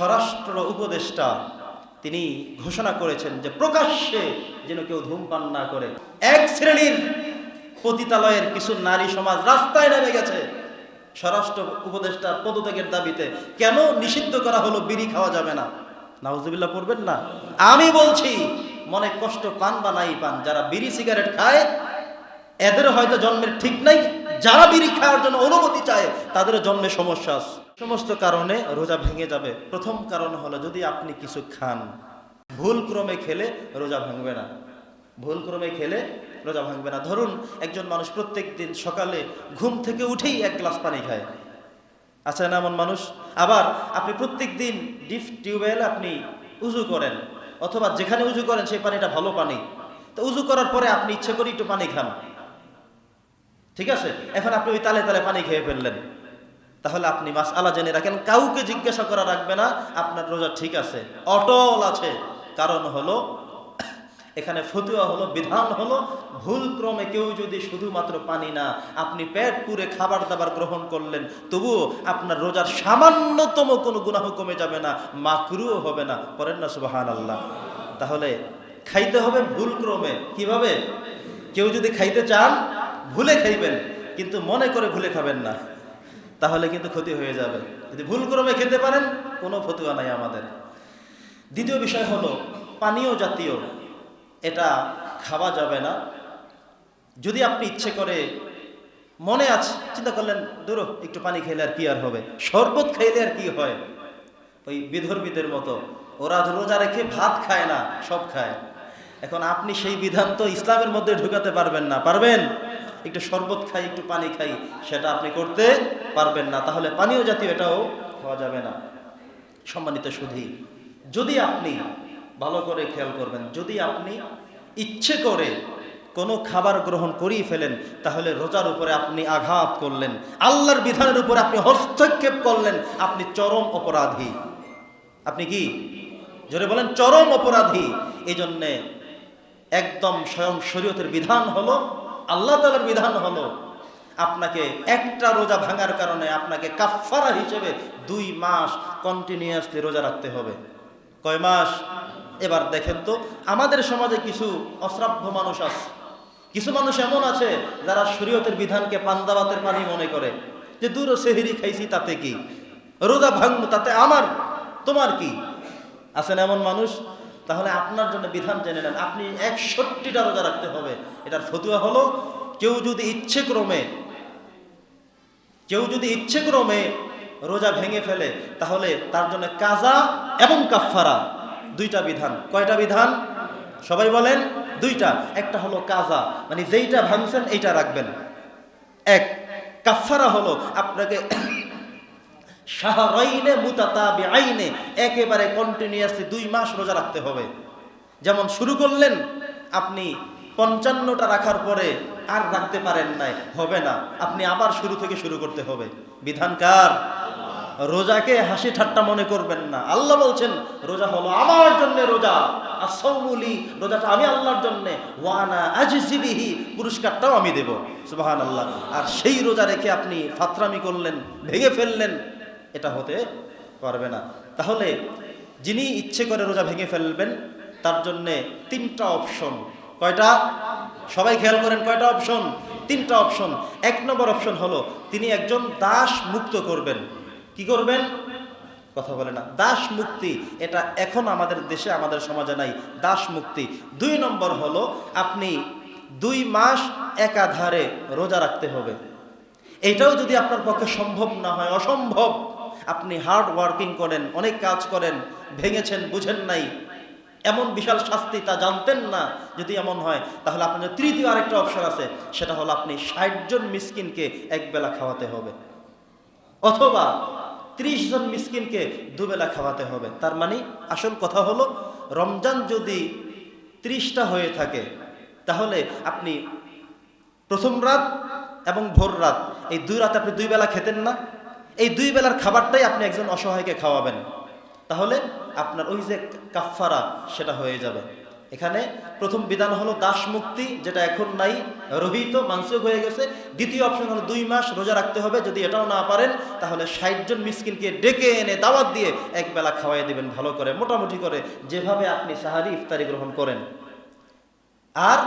স্বরাষ্ট্র উপদেষ্টা, তিনি ঘোষণা করেছেন যে প্রকাশ্যে যেন কেউ ধূমপান না করে। এক শ্রেণির পতিতালয়ের কিছু নারী সমাজ রাস্তায় নেমে গেছে। স্বরাষ্ট্র উপদেষ্টার পদত্যাগের দাবিতে কেন নিষিদ্ধ করা হলো বিড়ি খাওয়া যাবে না? নাউজুবিল্লাহ পড়বেন না? আমি বলছি, মনে কষ্ট পান বা নাই পান, যারা বিড়ি সিগারেট খায়, এদের হয়তো জন্মের ঠিক নাই। যারা বিড়ি খাওয়ার জন্য অনুমতি চায়, তাদেরও জন্মে সমস্যা আছে। সমস্ত কারণে রোজা ভেঙে যাবে। প্রথম কারণ হলো যদি আপনি কিছু খান, ভুল ক্রমে খেলে রোজা ভাঙবে না। ভুল ক্রমে খেলে রোজা ভাঙবে না। ধরুন, একজন মানুষ প্রত্যেক দিন সকালে ঘুম থেকে উঠেই এক গ্লাস পানি খায়। আছে না এমন মানুষ? আবার আপনি প্রত্যেক দিন ডিপ টিউবওয়েল আপনি উজু করেন, অথবা যেখানে উজু করেন সেই পানিটা ভালো পানি। তো উজু করার পরে আপনি ইচ্ছে করে একটু পানি খান। ঠিক আছে? এখন আপনি ওই তালে তালে পানি খেয়ে ফেললেন। তাহলে আপনি মাস আলা জেনে রাখেন, কাউকে জিজ্ঞাসা করা রাখবে না, আপনার রোজা ঠিক আছে। অটল আছে। কারণ হলো, এখানে ফতুয়া হলো, বিধান হলো ভুল ক্রমে কেউ যদি শুধুমাত্র পানি না, আপনি পেট পুরে খাবার দাবার গ্রহণ করলেন, তবুও আপনার রোজার সামান্যতম কোনো গুনাহ কমে যাবে না মাকরুও হবে না। করেন না সুবাহান আল্লাহ তাহলে খাইতে হবে ভুল ক্রমে কীভাবে? কেউ যদি খাইতে চান, ভুলে খাইবেন, কিন্তু মনে করে ভুলে খাবেন না। তাহলে কিন্তু ক্ষতি হয়ে যাবে। যদি ভুল ক্রমে খেতে পারেন, কোনো ফতুয়া নাই আমাদের। দ্বিতীয় বিষয় হলো, পানীয় জাতীয়, এটা খাওয়া যাবে না। যদি আপনি ইচ্ছে করে মনে আছে, চিন্তা করলেন, দূর, একটু পানি খেলে আর কি আর হবে? শরবত খাইলে আর কি হয়? ওই বিধর্মীদের মতো। ওরা রোজা রেখে ভাত খায় না, সব খায়। এখন আপনি সেই বিধান তো ইসলামের মধ্যে ঢুকাতে পারবেন না, পারবেন? একটু শরবত খাই, একটু পানি খাই, সেটা আপনি করতে পারবেন না। তাহলে পানীয় জাতীয় এটাও খাওয়া যাবে না। সম্মানিত সুধী, যদি আপনি ভালো করে খেয়াল করবেন, যদি আপনি ইচ্ছে করে কোনো খাবার গ্রহণ করিয়ে ফেলেন, তাহলে রোজার উপরে আপনি আঘাত করলেন। আল্লাহর বিধানের উপরে আপনি হস্তক্ষেপ করলেন। আপনি চরম অপরাধী। আপনি কি? জোরে বলেন, চরম অপরাধী। এই জন্যে একদম স্বয়ং শরীয়তের বিধান হলো আল্লাহ তালার বিধান হলো আপনাকে একটা রোজা ভাঙার কারণে আপনাকে কাফারা হিসেবে দুই মাস কন্টিনিউয়াসলি রোজা রাখতে হবে। কয় মাস? এবার দেখেন তো, আমাদের সমাজে কিছু অশ্রাব্য মানুষ আছে। কিছু মানুষ এমন আছে যারা শরীয়তের বিধানকে পান্দাবাতের পানি মনে করে যে, দূর সেহেরি খাইছি তাতে কি? রোজা ভাঙবো তাতে আমার? তোমার কি? আছেন এমন মানুষ তাহলে আপনার জন্য বিধান জেনে নেন। আপনি একষট্টিটা রোজা রাখতে হবে। এটার ফতুয়া হলো, কেউ যদি ইচ্ছে ক্রমে কেউ যদি ইচ্ছে ক্রমে রোজা ভেঙে ফেলে, তাহলে তার জন্য কাজা এবং কাফফারা দুইটা বিধান। কয়টা বিধান? সবাই বলেন, দুইটা। একটা হলো কাজা মানে যেইটা ভাঙছেন, এইটা রাখবেন। এক, কাফফারা হলো, আপনাকে শাহরাইনে মুতাতাবি আইনে একেবারে কন্টিনিউয়াসলি দুই মাস রোজা রাখতে হবে। যেমন শুরু করলেন, আপনি পঞ্চান্নটা রাখার পরে আর রাখতে পারেন নাই, হবে না। আপনি আবার শুরু থেকে শুরু করতে হবে। বিধানকার রোজাকে হাসি ঠাট্টা মনে করবেন না। আল্লাহ বলছেন, রোজা হলো আমার জন্য রোজা, আর সৌমুলি রোজাটা আমি আল্লাহর জন্য ওয়ানা আজিবিহি পুরস্কারটাও আমি দেব। সুবাহান আল্লাহ আর সেই রোজা রেখে আপনি ফাতরামি করলেন, ভেঙে ফেললেন এটা হতে পারবে না। তাহলে যিনি ইচ্ছে করে রোজা ভেঙে ফেলবেন, তার জন্যে তিনটা অপশন। কয়টা? সবাই খেয়াল করেন, কয়টা অপশন? তিনটা অপশন। এক নম্বর অপশন হলো, তিনি একজন দাস মুক্ত করবেন। কি করবেন? কথা বলে না। দাস মুক্তি, এটা এখন আমাদের দেশে, আমাদের সমাজে নাই। দাস মুক্তি। দুই নম্বর হলো, আপনি দুই মাস একাধারে রোজা রাখতে হবে। এইটাও যদি আপনার পক্ষে সম্ভব না হয়, অসম্ভব। আপনি হার্ড ওয়ার্কিং করেন, অনেক কাজ করেন, ভেঙেছেন, বুঝেন নাই। এমন বিশাল শাস্তি তা জানতেন না যদি এমন হয়, তাহলে আপনার তৃতীয় আরেকটা অপশন আছে, সেটা হলো আপনি ষাটজন মিসকিনকে একবেলা খাওয়াতে হবে। অথবা ত্রিশ জন মিসকিনকে দুবেলা খাওয়াতে হবে। তার মানে আসল কথা হলো, রমজান যদি ত্রিশটা হয়ে থাকে, তাহলে আপনি প্রথম রাত এবং ভোর রাত, এই দুই রাতে আপনি দুই বেলা খেতেন না? এই দুই বেলার খাবারটাই আপনি একজন অসহায়কে খাওয়াবেন। তাহলে আপনার ওই যে কাফফারা, সেটা হয়ে যাবে। এখানে প্রথম বিধান হলো দাস মুক্তি, যেটা এখন নাই, রহিত মানসুখ হয়ে গেছে। দ্বিতীয় অপশন হলো দুই মাস রোজা রাখতে হবে। যদি এটাও না পারেন, তাহলে ষাট জন মিসকিনকে ডেকে এনে দাওয়াত দিয়ে এক বেলা খাওয়াই দিবেন, ভালো করে, মোটামুটি করে, যেভাবে আপনি সাহারি ইফতারি গ্রহণ করেন। আর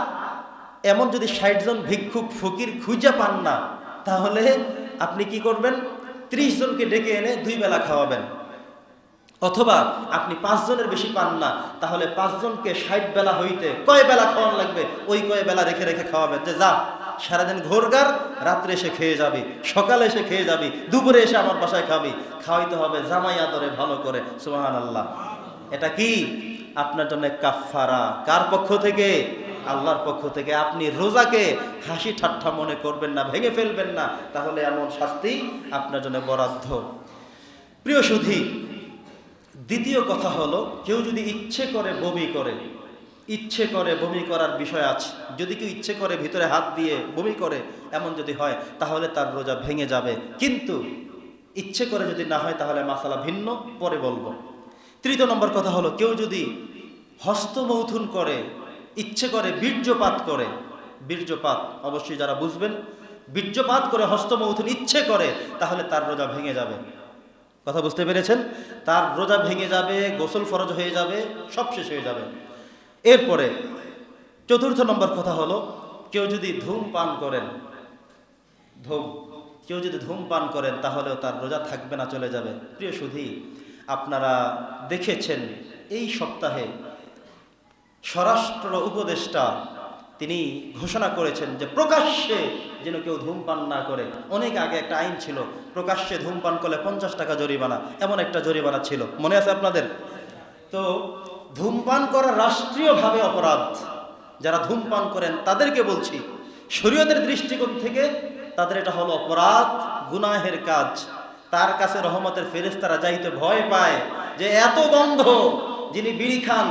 এমন যদি ষাট জন ভিক্ষুক, ফকির খুঁজে পান না, তাহলে আপনি কি করবেন? ত্রিশ জনকে ডেকে এনে দুই বেলা খাওয়াবেন। অথবা আপনি পাঁচজনের বেশি পান না, তাহলে পাঁচজনকে ষাট বেলা হইতে কয় বেলা খাওয়ান লাগবে? ওই কয় বেলা রেখে রেখে খাওয়াবেন যে, যা, সারাদিন ঘোরগার, রাত্রে এসে খেয়ে যাবি, সকালে এসে খেয়ে যাবি, দুপুরে এসে আমার বাসায় খাবি, খাওয়াইতে হবে জামাই আদরে ভালো করে। সুহান আল্লাহ এটা কি? আপনার জন্য কাফারা কার পক্ষ থেকে? আল্লাহর পক্ষ থেকে আপনি রোজাকে হাসি ঠাট্টা মনে করবেন না, ভেঙে ফেলবেন না, তাহলে এমন শাস্তি আপনার জন্য বরাদ্দ। প্রিয় সুধী, দ্বিতীয় কথা হলো, কেউ যদি ইচ্ছে করে বমি করে, ইচ্ছে করে বমি করার বিষয় আছে, যদি কেউ ইচ্ছে করে ভিতরে হাত দিয়ে বমি করে, এমন যদি হয়, তাহলে তার রোজা ভেঙে যাবে। কিন্তু ইচ্ছে করে যদি না হয়, তাহলে মাসালা ভিন্ন, পরে বলব। তৃতীয় নম্বর কথা হলো, কেউ যদি হস্তমৌথুন করে ইচ্ছে করে বীর্যপাত করে। বীর্যপাত অবশ্যই যারা বুঝবেন, বীর্যপাত করে হস্তমৌথুন ইচ্ছে করে, তাহলে তার রোজা ভেঙে যাবে। কথা বুঝতে পেরেছেন? তার রোজা ভেঙে যাবে, গোসল ফরজ হয়ে যাবে, সব শেষ হয়ে যাবে। এরপরে চতুর্থ নম্বর কথা হলো, কেউ যদি ধূমপান করেন, ধূম, কেউ যদি ধূমপান করেন, তাহলেও তার রোজা থাকবে না, চলে যাবে। প্রিয় সুধী, আপনারা দেখেছেন, এই সপ্তাহে স্বরাষ্ট্র উপদেষ্টা তিনি ঘোষণা করেছেন যে প্রকাশ্যে যেন কেউ ধূমপান না করে। অনেক আগে একটা আইন ছিল, প্রকাশ্যে ধূমপান করলে পঞ্চাশ টাকা জরিমানা, এমন একটা জরিমানা ছিল। মনে আছে আপনাদের? তো ধূমপান করা রাষ্ট্রীয়ভাবে অপরাধ। যারা ধূমপান করেন, তাদেরকে বলছি, শরীয়তের দৃষ্টিকোণ থেকে তাদের এটা হলো অপরাধ, গুনাহের কাজ। তার কাছে রহমতের ফেরেস্তারা যাইতে ভয় পায় যে এত গন্ধ যিনি বিড়ি খান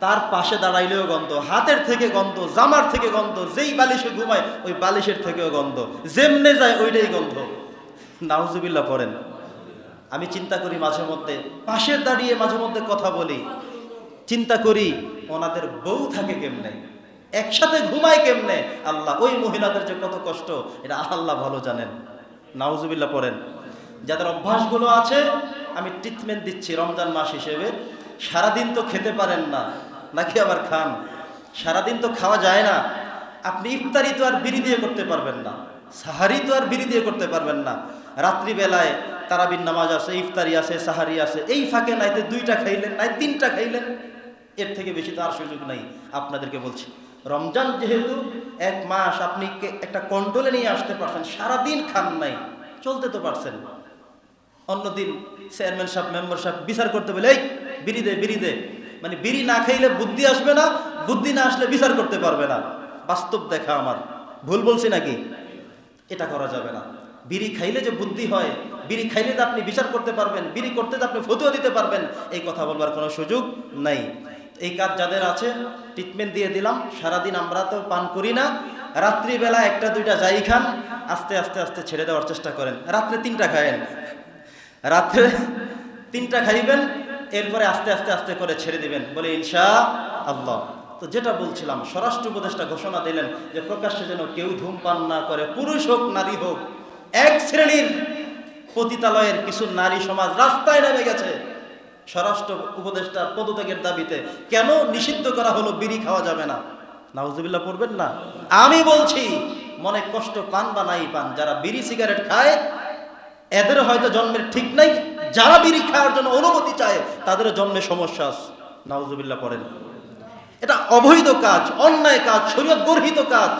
তার পাশে দাঁড়াইলেও গন্ধ, হাতের থেকে গন্ধ, জামার থেকে গন্ধ, যেই বালিশে ঘুমায়, ওই বালিশের থেকেও গন্ধ, যেমনে যায় ওইটাই গন্ধ। নাউজুবিল্লাহ পড়েন। আমি চিন্তা করি মাঝে মধ্যে, পাশে দাঁড়িয়ে মাঝে মধ্যে কথা বলি। চিন্তা করি, ওনাদের বউ থাকে কেমনে? একসাথে ঘুমায় কেমনে? আল্লাহ, ওই মহিলাদের যে কত কষ্ট, এটা আল্লাহ ভালো জানেন। নাউজুবিল্লাহ পড়েন। যাদের অভ্যাসগুলো আছে, আমি ট্রিটমেন্ট দিচ্ছি রমজান মাস হিসেবে। সারাদিন তো খেতে পারেন না। নাকি আবার খান? সারাদিন তো খাওয়া যায় না। আপনি ইফতারি তো আর বিড়ি দিয়ে করতে পারবেন না। সাহারি তো আর বিড়ি দিয়ে করতে পারবেন না। রাত্রিবেলায় তারাবিন নামাজ আছে ইফতারি আছে সাহারি আছে এই ফাঁকে নাইতে দুইটা খাইলেন নাই তিনটা খাইলেন। এর থেকে বেশি তো আর সুযোগ নাই। আপনাদেরকে বলছি, রমজান যেহেতু এক মাস আপনি একটা কন্ট্রোলে নিয়ে আসতে পারছেন, সারাদিন খান নাই, চলতে তো পারছেন। অন্যদিন চেয়ারম্যান সাহেব, মেম্বার সাহেব বিচার করতে বলে, এই, বিড়ি দে বিড়ি দে। মানে বিড়ি না খাইলে বুদ্ধি আসবে না, বুদ্ধি না আসলে বিচার করতে পারবে না। বাস্তব দেখা আমার। ভুল বলছি নাকি? এটা করা যাবে না। বিড়ি খাইলে যে বুদ্ধি হয়, বিড়ি খাইলে যে আপনি বিচার করতে পারবেন, বিড়ি করতে যে আপনি ফতুয়া দিতে পারবেন, এই কথা বলবার কোনো সুযোগ নাই। এই কাজ যাদের আছে ট্রিটমেন্ট দিয়ে দিলাম, সারাদিন আমরা তো পান করি না। রাত্রিবেলা একটা, দুইটা যাই খান, আস্তে আস্তে আস্তে ছেড়ে দেওয়ার চেষ্টা করেন। রাত্রে তিনটা খায়েন। রাত্রে তিনটা খাইবেন এরপরে আস্তে আস্তে আস্তে করে ছেড়ে দিবেন। বলে, ইনশা আল্লাহ। তো যেটা বলছিলাম, স্বরাষ্ট্র উপদেষ্টা ঘোষণা দিলেন যে, প্রকাশ্যে যেন কেউ ধূমপান না করে, পুরুষ হোক, নারী হোক, এক শ্রেণির পতিতালয়ের কিছু নারী সমাজ রাস্তায় নেমে গেছে। স্বরাষ্ট্র উপদেষ্টার পদত্যাগের দাবিতে কেন নিষিদ্ধ করা হলো, বিড়ি খাওয়া যাবে না? নাউজুবিল্লাহ, পড়বেন না? আমি বলছি, মনে কষ্ট পান বা নাই পান, যারা বিড়ি, সিগারেট খায় এদের হয়তো জন্মের ঠিক নাই, যারা বিড়ি খাওয়ার জন্য অনুমতি চায়, তাদের জন্মে সমস্যা আছে। নাউজুবিল্লাহ পড়েন। এটা অবৈধ কাজ, অন্যায় কাজ, শরীয়ত গর্হিত কাজ।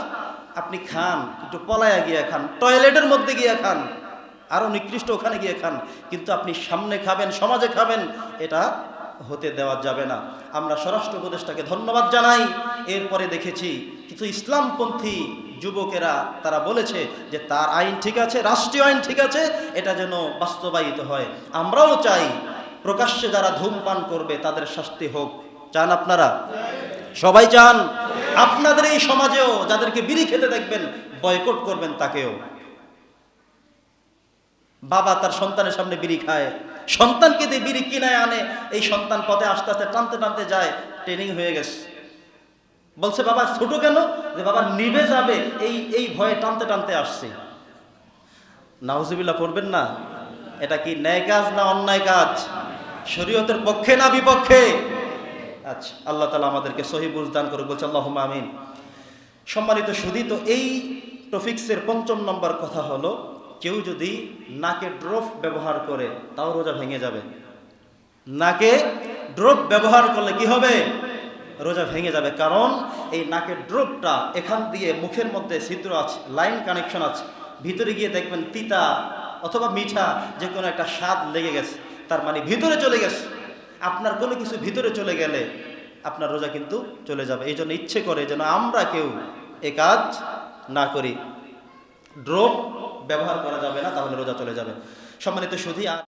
আপনি খান, একটু পলায়া গিয়ে খান, টয়লেটের মধ্যে গিয়ে খান, আরও নিকৃষ্ট ওখানে গিয়ে খান, কিন্তু আপনি সামনে খাবেন, সমাজে খাবেন, এটা হতে দেওয়া যাবে না। আমরা স্বরাষ্ট্র উপদেষ্টাকে ধন্যবাদ জানাই। এরপরে দেখেছি, কিছু ইসলামপন্থী যুবকেরা তারা বলেছে যে তার আইন ঠিক আছে, রাষ্ট্রীয় আইন ঠিক আছে, এটা যেন বাস্তবায়িত হয়। আমরাও চাই প্রকাশ্যে যারা ধূমপান করবে তাদের শাস্তি হোক। চান আপনারা? সবাই চান? আপনাদের এই সমাজেও যাদেরকে বিড়ি খেতে দেখবেন, বয়কট করবেন তাকেও। বাবা তার সন্তানের সামনে বিড়ি খায়। সন্তানকে দিয়ে বিড়ি কিনায় আনে, এই সন্তান পথে আস্তে আস্তে টানতে টানতে যায় ট্রেনিং হয়ে গেছে। বলছে, বাবা, ছোট কেন? যে, বাবা, নিভে যাবে। এই এই ভয়ে টানতে টানতে আসছি। নাউজুবিল্লাহ, পড়বেন না? এটা কি ন্যায় কাজ না অন্যায় কাজ? শরীয়তের পক্ষে না বিপক্ষে? আচ্ছা আল্লাহ তালা আমাদেরকে সহি বুঝদান করে বলছে আল্লাহ আমিন। সম্মানিত সুদী তো এই টপিক্সের পঞ্চম নম্বর কথা হলো, কেউ যদি নাকে ড্রপ ব্যবহার করে, তাও রোজা ভেঙে যাবে। নাকে ড্রপ ব্যবহার করলে কি হবে? রোজা ভেঙে যাবে। কারণ এই নাকের ড্রপটা এখান দিয়ে মুখের মধ্যে ছিদ্র আছে, লাইন কানেকশন আছে। ভিতরে গিয়ে দেখবেন তিতা অথবা মিঠা যে কোনো একটা স্বাদ লেগে গেছে। তার মানে ভিতরে চলে গেছে। আপনার কোনো কিছু ভিতরে চলে গেলে আপনার রোজা কিন্তু চলে যাবে। এই জন্য ইচ্ছে করে যেন আমরা কেউ এ কাজ না করি। ড্রপ ব্যবহার করা যাবে না, তাহলে রোজা চলে যাবে। সম্মানিত আর